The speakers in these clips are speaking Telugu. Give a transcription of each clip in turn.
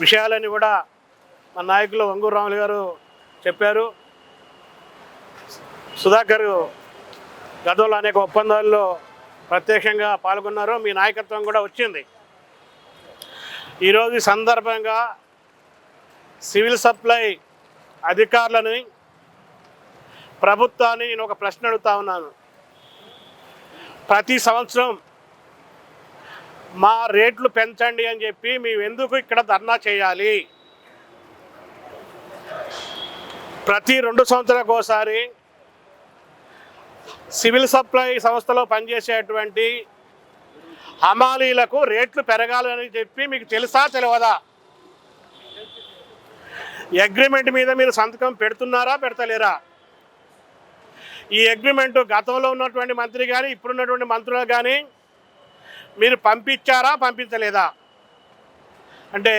విషయాలని కూడా మా నాయకులు వంగూరు రాములు గారు చెప్పారు. సుధాకర్ గతంలో అనేక ఒప్పందాల్లో ప్రత్యక్షంగా పాల్గొన్నారు. మీ నాయకత్వం కూడా వచ్చింది. ఈరోజు సందర్భంగా సివిల్ సప్లై అధికారులని ప్రభుత్వాన్ని నేను ఒక ప్రశ్న అడుగుతా ఉన్నాను. ప్రతి సంవత్సరం మా రేట్లు పెంచండి అని చెప్పి మేము ఎందుకు ఇక్కడ ధర్నా చేయాలి? ప్రతి రెండు సంవత్సరాలకు ఒకసారి సివిల్ సప్లై సంస్థలో పనిచేసేటువంటి హమాలీలకు రేట్లు పెరగాలని చెప్పి మీకు తెలుసా తెలియదా అగ్రిమెంట్ మీద మీరు సంతకం పెడుతున్నారా పెడతలేరా? ఈ అగ్రిమెంట్ గతంలో ఉన్నటువంటి మంత్రి కానీ ఇప్పుడున్నటువంటి మంత్రులు కానీ మీరు పంపించారా పంపించలేదా? అంటే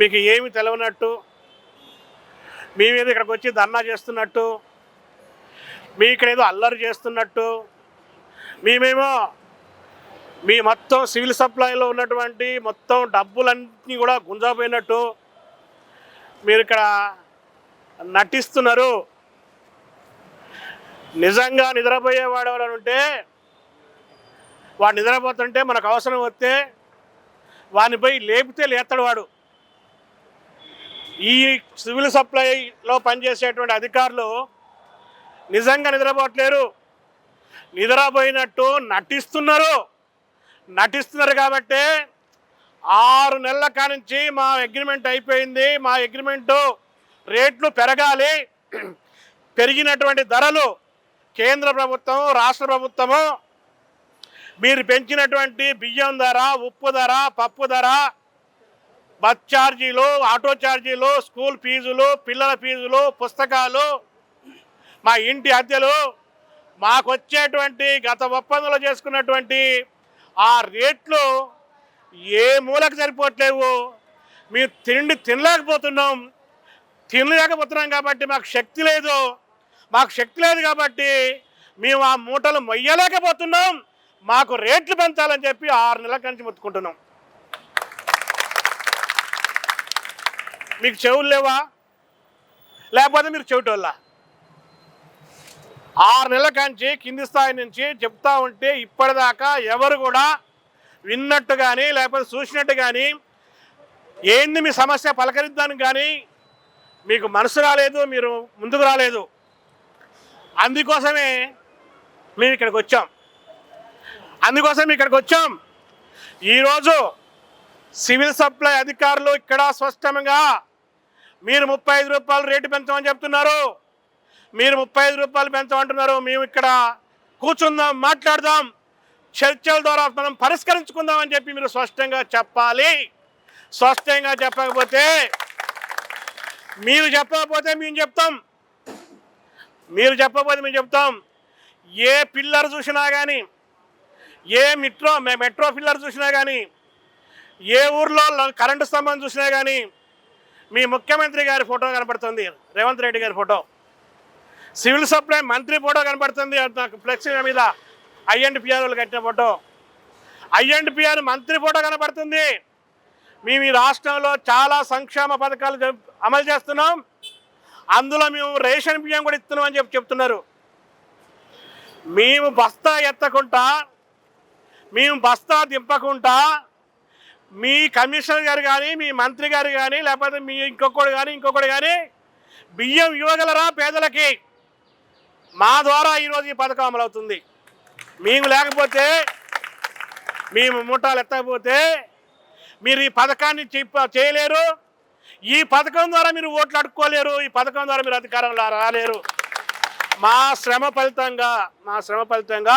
మీకు ఏమి తెలవనట్టు మీ మీద ఇక్కడికి వచ్చి ధర్నా చేస్తున్నట్టు మీ ఇక్కడ ఏదో అల్లరి చేస్తున్నట్టు మేమేమో మీ మొత్తం సివిల్ సప్లైలో ఉన్నటువంటి మొత్తం డబ్బులన్నీ కూడా గుంజాపోయినట్టు మీరు ఇక్కడ నటిస్తున్నారు. నిజంగా నిద్రపోయేవాడు ఎవరైనా ఉంటే వాడు నిద్రపోతుంటే మనకు అవసరం వస్తే వాడిని పోయి లేపితే లేస్తాడు వాడు. ఈ సివిల్ సప్లైలో పనిచేసేటువంటి అధికారులు నిజంగా నిద్రపోవట్లేరు. నిద్రపోయినట్టు నటిస్తున్నారు. నటిస్తున్నారు కాబట్టి ఆరు నెలల కానించి మా అగ్రిమెంట్ అయిపోయింది. మా అగ్రిమెంటు రేట్లు పెరగాలి. పెరిగినటువంటి ధరలు కేంద్ర ప్రభుత్వం రాష్ట్ర ప్రభుత్వము మీరు పెంచినటువంటి బియ్యం ధర ఉప్పు ధర పప్పు ధర బస్ ఛార్జీలు ఆటో ఛార్జీలు స్కూల్ ఫీజులు పిల్లల ఫీజులు పుస్తకాలు మా ఇంటి అద్దెలు మాకు వచ్చేటువంటి గత ఒప్పందంలో చేసుకున్నటువంటి ఆ రేట్లు ఏ మూలకు సరిపోవట్లేవు. మేము తిండి తినలేకపోతున్నాం. తినలేకపోతున్నాం కాబట్టి మాకు శక్తి లేదు. మాకు శక్తి లేదు కాబట్టి మేము ఆ మూటలు మొయ్యలేకపోతున్నాం. మాకు రేట్లు పెంచాలని చెప్పి ఆరు నెలల నుంచి మొత్తుకుంటున్నాం. మీకు చెవులు లేవా? లేకపోతే మీరు చెవిటోళ్ళ? ఆరు నెలల కాంచి కింది స్థాయి నుంచి చెప్తా ఉంటే ఇప్పటిదాకా ఎవరు కూడా విన్నట్టు కానీ లేకపోతే చూసినట్టు కానీ ఏంది మీ సమస్య పలకరిద్దానికి కానీ మీకు మనసు రాలేదు మీరు ముందుకు రాలేదు. అందుకోసమే మేము ఇక్కడికి వచ్చాం. అందుకోసం ఇక్కడికి వచ్చాం. ఈరోజు సివిల్ సప్లై అధికారులు ఇక్కడ స్పష్టంగా మీరు ముప్పై ఐదు రూపాయలు రేటు పెంచమని చెప్తున్నారు. మీరు ముప్పై ఐదు రూపాయలు పెంచమంటున్నారు. మేము ఇక్కడ కూర్చుందాం మాట్లాడదాం. చర్చల ద్వారా మనం పరిష్కరించుకుందాం అని చెప్పి మీరు స్పష్టంగా చెప్పాలి. స్పష్టంగా చెప్పకపోతే మీరు చెప్పకపోతే మేము చెప్తాం. మీరు చెప్పకపోతే మేము చెప్తాం. ఏ పిల్లర్ చూసినా కానీ ఏ మెట్రో మెట్రో ఫిల్లర్ చూసినా కానీ ఏ ఊర్లో కరెంటు స్తంభం చూసినా కానీ మీ ముఖ్యమంత్రి గారి ఫోటో కనపడుతుంది రేవంత్ రెడ్డి గారి ఫోటో. సివిల్ సప్లై మంత్రి ఫోటో కనపడుతుంది నాకు ఫ్లెక్స్ మీద ఐఎన్డిపిఆర్ వాళ్ళు కట్టిన ఫోటో. ఐఎన్డిపిఆర్ మంత్రి ఫోటో కనపడుతుంది. మేము ఈ రాష్ట్రంలో చాలా సంక్షేమ పథకాలు అమలు చేస్తున్నాం. అందులో మేము రేషన్ బియ్యం కూడా ఇస్తున్నాం అని చెప్పి చెప్తున్నారు. మేము బస్తా ఎత్తకుండా మేము బస్తా దింపకుండా మీ కమిషనర్ గారు కానీ మీ మంత్రి గారు కానీ లేకపోతే మీ ఇంకొకడు కానీ ఇంకొకడు కానీ బియ్యం ఇవ్వగలరా పేదలకి? మా ద్వారా ఈరోజు ఈ పథకం అమలవుతుంది మేము లేకపోతే మేము ముఠాలు ఎత్తకపోతే మీరు ఈ పథకాన్ని చేయలేరు. ఈ పథకం ద్వారా మీరు ఓట్లు అడుక్కోలేరు. ఈ పథకం ద్వారా మీరు అధికారంలో రాలేరు. మా శ్రమ ఫలితంగా మా శ్రమ ఫలితంగా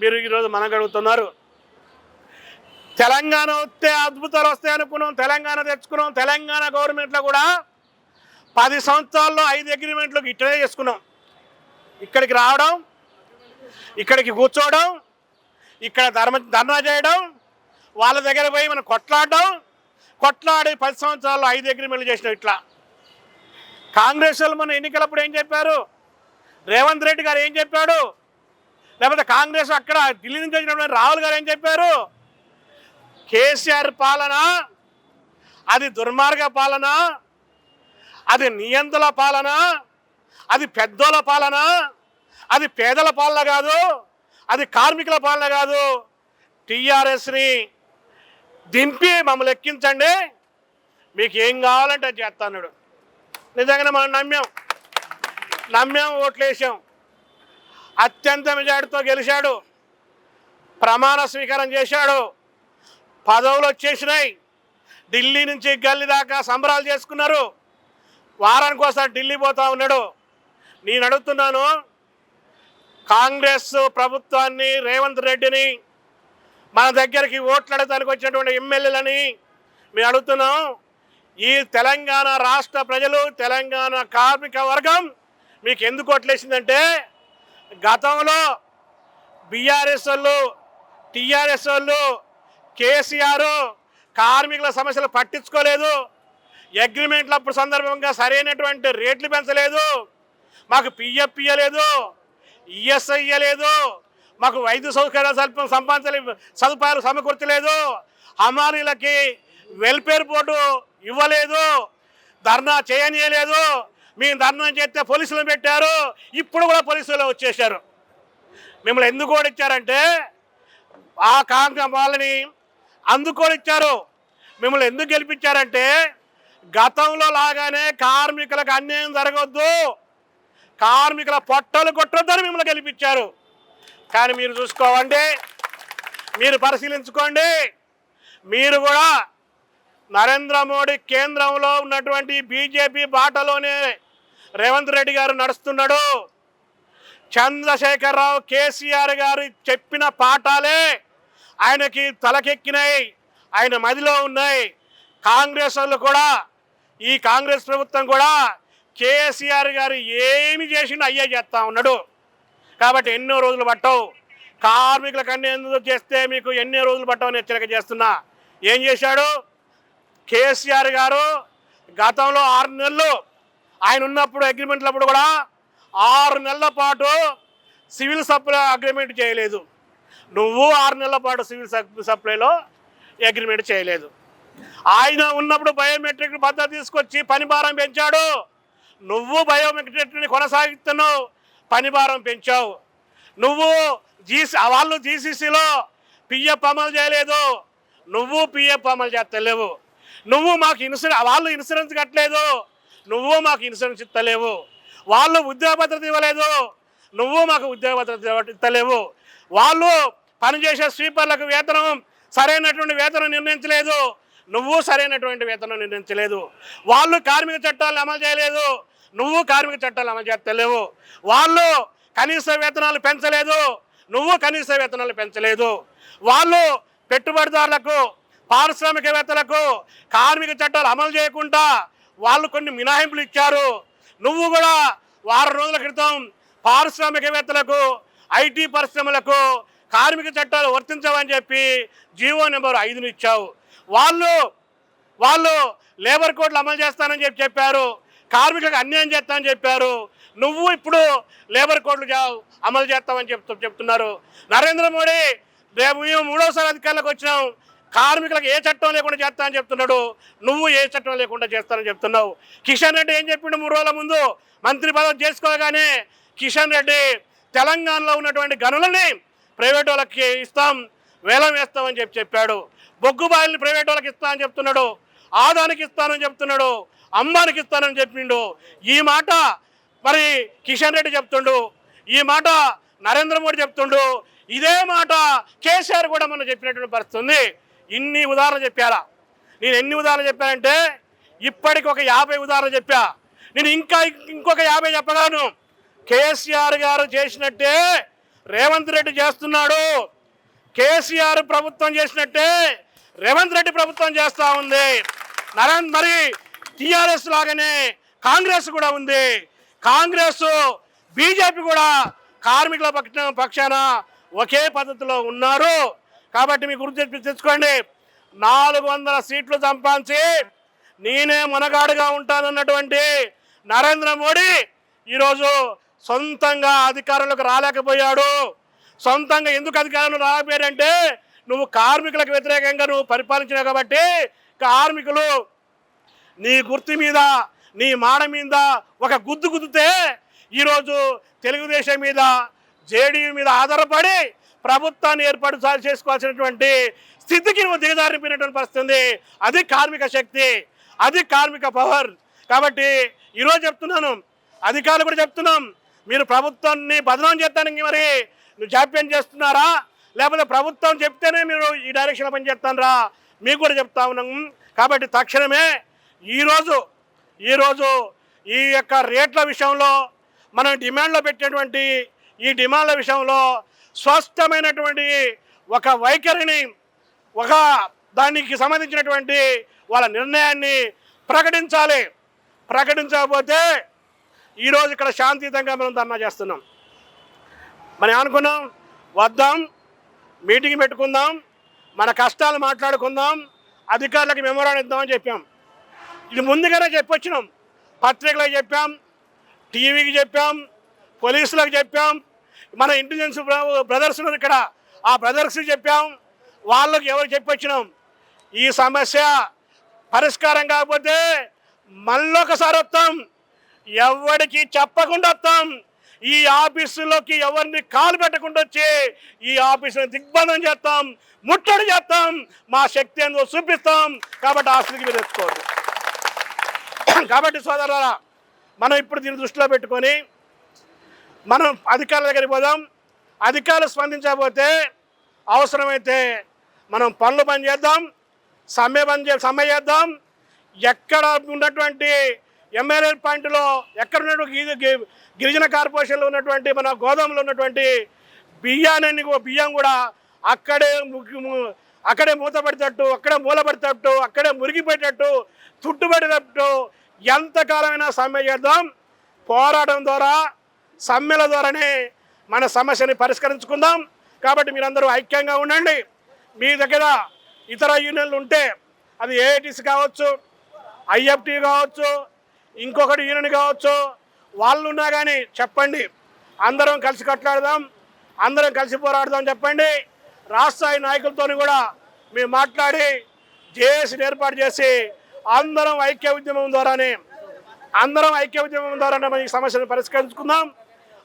మీరు ఈరోజు మనగడుగుతున్నారు. తెలంగాణ వస్తే అద్భుతాలు వస్తాయి అనుకున్నాం తెలంగాణ తెచ్చుకున్నాం తెలంగాణ గవర్నమెంట్లో కూడా పది సంవత్సరాల్లో ఐదు అగ్రిమెంట్లు ఇట్లనే చేసుకున్నాం. ఇక్కడికి రావడం ఇక్కడికి కూర్చోవడం ఇక్కడ ధర్మ ధర్నా చేయడం వాళ్ళ దగ్గర పోయి మనం కొట్లాడడం కొట్లాడి పది సంవత్సరాల్లో ఐదు అగ్రిమెంట్లు చేసినాం ఇట్లా. కాంగ్రెస్ వాళ్ళు మన ఎన్నికలప్పుడు ఏం చెప్పారు? రేవంత్ రెడ్డి గారు ఏం చెప్పాడు? లేకపోతే కాంగ్రెస్ అక్కడ ఢిల్లీ నుంచి వచ్చినప్పుడు రాహుల్ గారు ఏం చెప్పారు? కేసీఆర్ పాలన అది దుర్మార్గ పాలన అది నియంతుల పాలన అది పెద్దోళ్ళ పాలన అది పేదల పాలన కాదు అది కార్మికుల పాలన కాదు. టీఆర్ఎస్ని దింపి మమ్మల్ని ఎక్కించండి. మీకు ఏం కావాలంటే అది చేస్తాడు నిజంగానే మనం నమ్మాం. నమ్మాం ఓట్లేసాం. అత్యంత మెజార్టీతో గెలిచాడు. ప్రమాణ స్వీకారం చేశాడు. పదవులు వచ్చేసినాయి. ఢిల్లీ నుంచి గల్లీ దాకా సంబరాలు చేసుకున్నారు. వారానికి ఒకసారి ఢిల్లీ పోతా ఉన్నాడు. నేను అడుగుతున్నాను కాంగ్రెస్ ప్రభుత్వాన్ని రేవంత్ రెడ్డిని మన దగ్గరికి ఓట్లు అడగడానికి వచ్చినటువంటి ఎమ్మెల్యేలని మేము అడుగుతున్నాం. ఈ తెలంగాణ రాష్ట్ర ప్రజలు తెలంగాణ కార్మిక వర్గం మీకు ఎందుకు ఓట్లేసిందంటే గతంలో బీఆర్ఎస్ వాళ్ళు టీఆర్ఎస్ వాళ్ళు కేసీఆర్ కార్మికుల సమస్యలు పట్టించుకోలేదు. అగ్రిమెంట్లు అప్పుడు సందర్భంగా సరైనటువంటి రేట్లు పెంచలేదు. మాకు పిఎఫ్ ఇయ్యలేదు. ఈఎస్ఐ ఇయ్యలేదు. మాకు వైద్య సౌకర్యాలు సల్పం సంపాదించలే సదుపాయాలు సమకూర్చలేదు. హమారీలకి వెల్ఫేర్ బోర్డు ఇవ్వలేదు. ధర్నా చేయనీయలేదు. మేము ధర్నం చేస్తే పోలీసులు పెట్టారు. ఇప్పుడు కూడా పోలీసులు వచ్చేసారు మిమ్మల్ని ఎందుకు ఓడిచ్చారంటే ఆ కాంగ్రెస్ వాళ్ళని అందుకొని ఇచ్చారు. మిమ్మల్ని ఎందుకు గెలిపించారంటే గతంలో లాగానే కార్మికులకు అన్యాయం జరగొద్దు. కార్మికుల పొట్టలు కొట్టొద్దని మిమ్మల్ని గెలిపించారు. కానీ మీరు చూసుకోవండి మీరు పరిశీలించుకోండి. మీరు కూడా నరేంద్ర మోడీ కేంద్రంలో ఉన్నటువంటి బీజేపీ బాటలోనే రేవంత్ రెడ్డి గారు నడుస్తున్నాడు. చంద్రశేఖరరావు కేసీఆర్ గారు చెప్పిన పాఠాలే ఆయనకి తలకెక్కినాయి ఆయన మదిలో ఉన్నాయి. కాంగ్రెస్ వాళ్ళు కూడా ఈ కాంగ్రెస్ ప్రభుత్వం కూడా కేసీఆర్ గారు ఏమి చేసిండు అయ్యే చేస్తా ఉన్నాడు. కాబట్టి ఎన్నో రోజులు పట్టవు. కార్మికులకు అన్ని ఎందుకు చేస్తే మీకు ఎన్ని రోజులు పట్టవని హెచ్చరిక చేస్తున్నా. ఏం చేశాడు? కేసీఆర్ గారు గతంలో ఆరు నెలలు ఆయన ఉన్నప్పుడు అగ్రిమెంట్లప్పుడు కూడా ఆరు నెలల పాటు సివిల్ సప్లై అగ్రిమెంట్ చేయలేదు. నువ్వు ఆరు నెలల పాటు సివిల్ సప్లైలో అగ్రిమెంట్ చేయలేదు. ఆయన ఉన్నప్పుడు బయోమెట్రిక్ పద్ధతి తీసుకొచ్చి పని భారం పెంచాడు. నువ్వు బయోమెట్రిక్ని కొనసాగిస్తున్నావు పని భారం పెంచావు. నువ్వు జీసీ వాళ్ళు జీసీసీలో పిఎఫ్ అమలు చేయలేదు. నువ్వు పిఎఫ్ అమలు చేస్తలేవు. నువ్వు మాకు ఇన్సూరెన్స్ వాళ్ళు ఇన్సూరెన్స్ కట్టలేదు. నువ్వు మాకు ఇన్సూరెన్స్ ఇస్తలేవు. వాళ్ళు ఉద్యోగ భద్రత ఇవ్వలేదు. నువ్వు మాకు ఉద్యోగ భద్రత ఇస్తలేవు. వాళ్ళు పనిచేసే స్వీపర్లకు వేతనం సరైనటువంటి వేతనం నిర్ణయించలేదు. నువ్వు సరైనటువంటి వేతనం నిర్ణయించలేదు. వాళ్ళు కార్మిక చట్టాలు అమలు చేయలేదు. నువ్వు కార్మిక చట్టాలు అమలు చేస్తలేవు. వాళ్ళు కనీస వేతనాలు పెంచలేదు. నువ్వు కనీస వేతనాలు పెంచలేదు. వాళ్ళు పెట్టుబడిదారులకు పారిశ్రామికవేత్తలకు కార్మిక చట్టాలు అమలు చేయకుండా వాళ్ళు కొన్ని మినహాయింపులు ఇచ్చారు. నువ్వు కూడా వారం రోజుల క్రితం పారిశ్రామికవేత్తలకు ఐటీ పరిశ్రమలకు కార్మిక చట్టాలు వర్తించవని చెప్పి జీవో నెంబర్ ఐదుని ఇచ్చావు. వాళ్ళు వాళ్ళు లేబర్ కోడ్లు అమలు చేస్తానని చెప్పి చెప్పారు. కార్మికులకు అన్యాయం చేస్తానని చెప్పారు. నువ్వు ఇప్పుడు లేబర్ కోడ్లు అమలు చేస్తామని చెప్తూ చెప్తున్నారు. నరేంద్ర మోడీ రేపు మేము మూడోసారి అధికారులకు వచ్చినాం. కార్మికులకు ఏ చట్టం లేకుండా చేస్తానని చెప్తున్నాడు. నువ్వు ఏ చట్టం లేకుండా చేస్తానని చెప్తున్నావు. కిషన్ రెడ్డి ఏం చెప్పిండు మూడు రోజుల ముందు? మంత్రి పదవి చేసుకోగానే కిషన్ రెడ్డి తెలంగాణలో ఉన్నటువంటి గనులని ప్రైవేట్ వాళ్ళకి ఇస్తాం వేలం వేస్తామని చెప్పి చెప్పాడు. బొగ్గు బాయిల్ని ప్రైవేట్ వాళ్ళకి ఇస్తామని చెప్తున్నాడు. ఆదానికి ఇస్తానని చెప్తున్నాడు. అమ్మానికి ఇస్తానని చెప్పిండు. ఈ మాట మరి కిషన్ రెడ్డి చెప్తుండు. ఈ మాట నరేంద్ర మోడీ చెప్తుండు. ఇదే మాట కేసీఆర్ కూడా మనం చెప్పినటువంటి పరిస్థితి ఇన్ని ఉదాహరణ చెప్పారా నేను ఎన్ని ఉదాహరణ చెప్పానంటే ఇప్పటికి ఒక యాభై ఉదాహరణ చెప్పా. నేను ఇంకా ఇంకొక యాభై చెప్పగలను. కేసీఆర్ గారు చేసినట్టే రేవంత్ రెడ్డి చేస్తున్నాడు. కేసీఆర్ ప్రభుత్వం చేసినట్టే రేవంత్ రెడ్డి ప్రభుత్వం చేస్తూ ఉంది. నరేంద్ర మరి టీఆర్ఎస్ లాగానే కాంగ్రెస్ కూడా ఉంది. కాంగ్రెస్ బీజేపీ కూడా కార్మికుల పక్ష పక్షాన ఒకే పద్ధతిలో ఉన్నారు. కాబట్టి మీ గుర్తు తెచ్చుకోండి నాలుగు వందల సీట్లు సంపాదించి నేనే మనగాడుగా ఉంటానన్నటువంటి నరేంద్ర మోడీ ఈరోజు సొంతంగా అధికారంలోకి రాలేకపోయాడు. సొంతంగా ఎందుకు అధికారంలో రాకపోయాడంటే నువ్వు కార్మికులకు వ్యతిరేకంగా నువ్వు పరిపాలించినావు కాబట్టి కార్మికులు నీ గుర్తు మీద నీ మాడ మీద ఒక గుద్దు గుద్దితే ఈరోజు తెలుగుదేశం మీద జేడీయూ మీద ఆధారపడి ప్రభుత్వాన్ని ఏర్పాటు చేసుకోవాల్సినటువంటి స్థితికి నువ్వు దిగజారిపోయినటువంటి పరిస్థితి ఉంది. అది కార్మిక శక్తి అది కార్మిక పవర్. కాబట్టి ఈరోజు చెప్తున్నాను అధికారులు కూడా చెప్తున్నాం మీరు ప్రభుత్వాన్ని బదనాం చేస్తానికి మరి నువ్వు జాప్యం చేస్తున్నారా? లేకపోతే ప్రభుత్వం చెప్తేనే మీరు ఈ డైరెక్షన్లో పనిచేస్తానరా? మీకు కూడా చెప్తా ఉన్నాం. కాబట్టి తక్షణమే ఈరోజు ఈరోజు ఈ యొక్క రేట్ల విషయంలో మనం డిమాండ్లో పెట్టినటువంటి ఈ డిమాండ్ల విషయంలో స్పష్టమైనటువంటి ఒక వైఖరిని ఒక దానికి సంబంధించినటువంటి వాళ్ళ నిర్ణయాన్ని ప్రకటించాలి. ప్రకటించకపోతే ఈరోజు ఇక్కడ శాంతియుతంగా మనం ధర్నా చేస్తున్నాం. మనం అనుకున్నాం వద్దాం మీటింగ్ పెట్టుకుందాం మన కష్టాలు మాట్లాడుకుందాం అధికారులకు మెమోరాండం ఇద్దామని చెప్పాం. ఇది ముందుగానే చెప్పొచ్చినాం. పత్రికలకు చెప్పాం టీవీకి చెప్పాం పోలీసులకు చెప్పాం మన ఇంటెలిజెన్స్ బ్రదర్స్ ఉన్నారు ఇక్కడ. ఆ బ్రదర్స్ చెప్పాం. వాళ్ళకి ఎవరు చెప్పొచ్చినాం? ఈ సమస్య పరిష్కారం కాకపోతే మళ్ళీ ఒకసారి వస్తాం. ఎవరికి చెప్పకుండా వస్తాం. ఈ ఆఫీసులోకి ఎవరిని కాలు పెట్టకుండా వచ్చి ఈ ఆఫీసుని దిగ్బంధం చేస్తాం. ముట్టడి చేస్తాం. మా శక్తి ఏందో చూపిస్తాం. కాబట్టి ఆస్తులకి మీరు తెచ్చుకోవద్దు. కాబట్టి సోదరులారా మనం ఇప్పుడు దీన్ని దృష్టిలో పెట్టుకొని మనం అధికారుల దగ్గరికి పోదాం. అధికారులు స్పందించకపోతే అవసరమైతే మనం పనులు బంద్ చేద్దాం. సమ్మె బంద్ చే సమ్మె చేద్దాం. ఎక్కడ ఉన్నటువంటి ఎమ్మెల్యే పాయింట్లో ఎక్కడ ఉన్నటువంటి గి- గిరిజన కార్పొరేషన్లో ఉన్నటువంటి మన గోదాములో ఉన్నటువంటి బియ్యాన్ని బియ్యం కూడా అక్కడే అక్కడే మూతపడేటట్టు అక్కడే మూలపడేటట్టు అక్కడే మురిగిపోయేటట్టు చుట్టుపడేటట్టు ఎంతకాలమైనా సమ్మె చేద్దాం. పోరాటం ద్వారా సమ్మెల ద్వారానే మన సమస్యని పరిష్కరించుకుందాం. కాబట్టి మీరందరూ ఐక్యంగా ఉండండి. మీ దగ్గర ఇతర యూనియన్లు ఉంటే అది ఏఐటీసీ కావచ్చు ఐఎఫ్టీ కావచ్చు ఇంకొకటి యూనియన్ కావచ్చు వాళ్ళు ఉన్నా కానీ చెప్పండి. అందరం కలిసి కట్లాడదాం అందరం కలిసి పోరాడదాం చెప్పండి. రాష్ట్ర నాయకులతో కూడా మేము మాట్లాడి జేఏసీని ఏర్పాటు చేసి అందరం ఐక్య ఉద్యమం ద్వారానే అందరం ఐక్య ఉద్యమం ద్వారానే మన ఈ సమస్యను పరిష్కరించుకుందాం.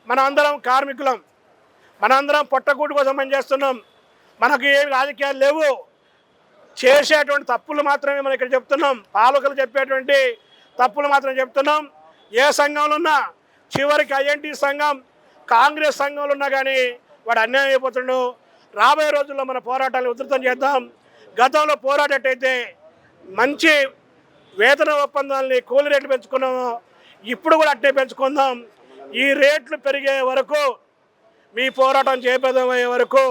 మన అందరం కార్మికులం. మనందరం పొట్టకూటి కోసం పనిచేస్తున్నాం. మనకు ఏమి రాజకీయాలు లేవు. చేసేటువంటి తప్పులు మాత్రమే మనం ఇక్కడ చెప్తున్నాం. పాలకులు చెప్పేటువంటి తప్పులు మాత్రమే చెప్తున్నాం. ఏ సంఘంలో ఉన్నా చివరికి ఐఎన్టీ సంఘం కాంగ్రెస్ సంఘంలో ఉన్నా కానీ వాడు అన్యాయం అయిపోతుండు. రాబోయే రోజుల్లో మన పోరాటాన్ని ఉధృతం చేద్దాం. గతంలో పోరాటట్టయితే మంచి వేతన ఒప్పందాలని కూలి రేట్లు పెంచుకున్నాము. ఇప్పుడు కూడా అట్టే పెంచుకుందాం. ఈ రేట్లు పెరిగే వరకు మీ పోరాటం చేపదమయ్యే వరకు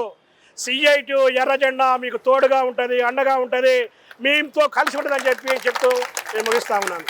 సిఐటి ఎర్రజెండా మీకు తోడుగా ఉంటుంది అండగా ఉంటుంది. మీతో కలిసి ఉంటుందని చెప్పి చెప్తూ నేను ముగిస్తా ఉన్నాను.